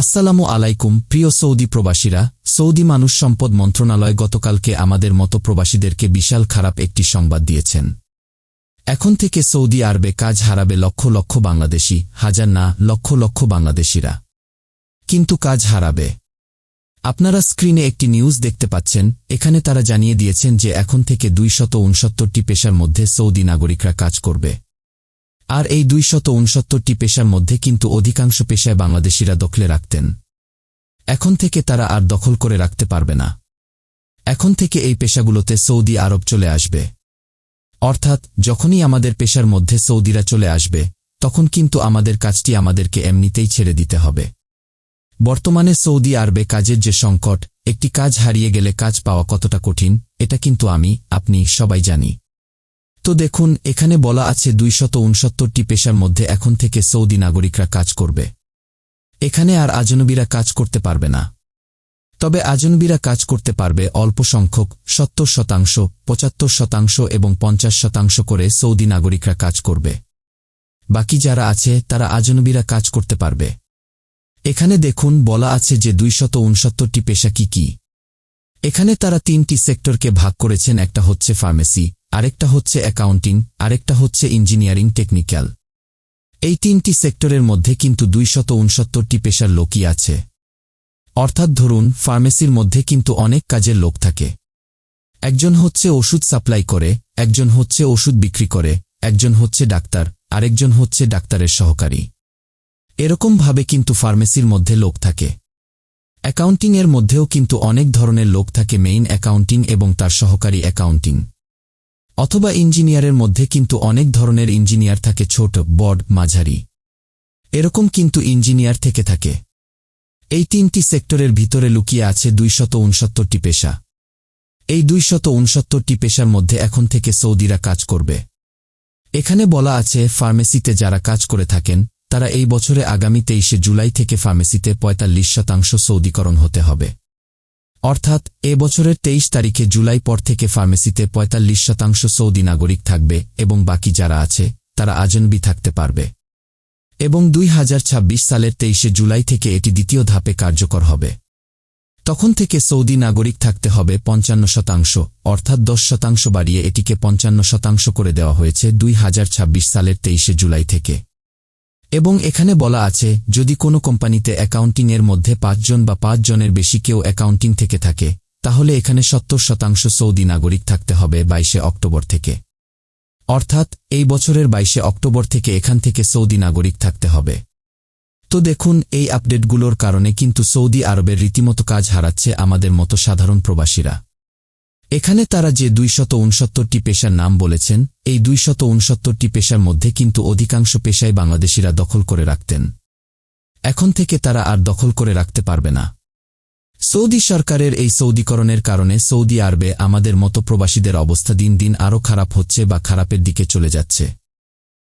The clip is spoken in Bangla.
আসসালামু আলাইকুম, প্রিয় সৌদি প্রবাসীরা। সৌদি মানুষ সম্পদ মন্ত্রণালয় গতকালকে আমাদের মতো প্রবাসীদেরকে বিশাল খারাপ একটি সংবাদ দিয়েছেন। এখন থেকে সৌদি আরবে কাজ হারাবে লক্ষ লক্ষ বাংলাদেশি, হাজার না, লক্ষ লক্ষ বাংলাদেশিরা। কিন্তু কাজ হারাবে। আপনারা স্ক্রিনে একটি নিউজ দেখতে পাচ্ছেন, এখানে তারা জানিয়ে দিয়েছেন যে এখন থেকে উনসত্তরটি পেশার মধ্যে সৌদি নাগরিকরা কাজ করবে। আর এই দুইশত উনসত্তরটি পেশার মধ্যে কিন্তু অধিকাংশ পেশায় বাংলাদেশিরা দখলে রাখতেন। এখন থেকে তারা আর দখল করে রাখতে পারবে না। এখন থেকে এই পেশাগুলোতে সৌদি আরব চলে আসবে। অর্থাৎ, যখনই আমাদের পেশার মধ্যে সৌদিরা চলে আসবে, তখন কিন্তু আমাদের কাজটি আমাদেরকে এমনিতেই ছেড়ে দিতে হবে। বর্তমানে সৌদি আরবে কাজের যে সংকট, একটি কাজ হারিয়ে গেলে কাজ পাওয়া কতটা কঠিন, এটা কিন্তু আমি, আপনি সবাই জানি। তো দেখুন, এখানে বলা আছে দুইশত উনসত্তরটি পেশার মধ্যে এখন থেকে সৌদি নাগরিকরা কাজ করবে। এখানে আর আজনবীরা কাজ করতে পারবে না। তবে আজনবীরা কাজ করতে পারবে অল্প সংখ্যক, সত্তর শতাংশ, পঁচাত্তর শতাংশ এবং পঞ্চাশ শতাংশ করে সৌদি নাগরিকরা কাজ করবে। বাকি যারা আছে, তারা আজনবীরা কাজ করতে পারবে। এখানে দেখুন, বলা আছে যে দুইশত উনসত্তরটি পেশা কি কি। এখানে তারা তিনটি সেক্টরকে ভাগ করেছেন, একটা হচ্ছে ফার্মেসি আরেকটা হচ্ছে অ্যাকাউন্টিং, আরেকটা হচ্ছে ইঞ্জিনিয়ারিং টেকনিক্যাল। এই তিনটি সেক্টরের মধ্যে কিন্তু দুইশত উনসত্তরটি পেশার লোকই আছে। অর্থাৎ ধরুন, ফার্মেসির মধ্যে কিন্তু অনেক কাজের লোক থাকে। একজন হচ্ছে ওষুধ সাপ্লাই করে, একজন হচ্ছে ওষুধ বিক্রি করে, একজন হচ্ছে ডাক্তার, আরেকজন হচ্ছে ডাক্তারের সহকারী। এরকমভাবে কিন্তু ফার্মেসির মধ্যে লোক থাকে। অ্যাকাউন্টিংয়ের মধ্যেও কিন্তু অনেক ধরনের লোক থাকে, মেইন অ্যাকাউন্টিং এবং তার সহকারী অ্যাকাউন্টিং। অথবা ইঞ্জিনিয়ারের মধ্যে কিন্তু অনেক ধরনের ইঞ্জিনিয়ার থাকে ছোট, বড, মাঝারি। এরকম কিন্তু ইঞ্জিনিয়ার থেকে থাকে। এই তিনটি সেক্টরের ভিতরে লুকিয়ে আছে দুইশত উনসত্তরটি পেশা। এই দুইশত উনসত্তরটি পেশার মধ্যে এখন থেকে সৌদিরা কাজ করবে। এখানে বলা আছে, ফার্মেসিতে যারা কাজ করে থাকেন, তারা এই বছরে আগামী তেইশে জুলাই থেকে ফার্মেসিতে পঁয়তাল্লিশ শতাংশ সৌদিকরণ হতে হবে। অর্থাৎ এ বছরের তেইশ তারিখে জুলাই পর থেকে ফার্মেসিতে পঁয়তাল্লিশ শতাংশ সৌদি নাগরিক থাকবে এবং বাকি যারা আছে, তারা আজনবি থাকতে পারবে। এবং দুই হাজার ছাব্বিশ সালের তেইশে জুলাই থেকে এটি দ্বিতীয় ধাপে কার্যকর হবে। তখন থেকে সৌদি নাগরিক থাকতে হবে পঞ্চান্ন শতাংশ, অর্থাৎ দশ শতাংশ বাড়িয়ে এটিকে পঞ্চান্ন শতাংশ করে দেওয়া হয়েছে দুই হাজার ছাব্বিশ সালের তেইশে জুলাই থেকে। এবং এখানে বলা আছে, যদি কোনো কোম্পানিতে অ্যাকাউন্টিংয়ের মধ্যে পাঁচজন বা পাঁচজনের বেশি কেউ অ্যাকাউন্টিং থেকে থাকে, তাহলে এখানে সত্তর শতাংশ সৌদি নাগরিক থাকতে হবে বাইশে অক্টোবর থেকে। অর্থাৎ, এই বছরের বাইশে অক্টোবর থেকে এখান থেকে সৌদি নাগরিক থাকতে হবে। তো দেখুন, এই আপডেটগুলোর কারণে কিন্তু সৌদি আরবের রীতিমতো কাজ হারাচ্ছে আমাদের মতো সাধারণ প্রবাসীরা। এখানে তারা যে দুইশত উনসত্তরটি পেশার নাম বলেছেন, এই দুইশত উনসত্তরটি পেশার মধ্যে কিন্তু অধিকাংশ পেশায় বাংলাদেশিরা দখল করে রাখতেন। এখন থেকে তারা আর দখল করে রাখতে পারবে না। সৌদি সরকারের এই সৌদিকরণের কারণে সৌদি আরবে আমাদের মতো প্রবাসীদের অবস্থা দিন দিন আরও খারাপ হচ্ছে বা খারাপের দিকে চলে যাচ্ছে।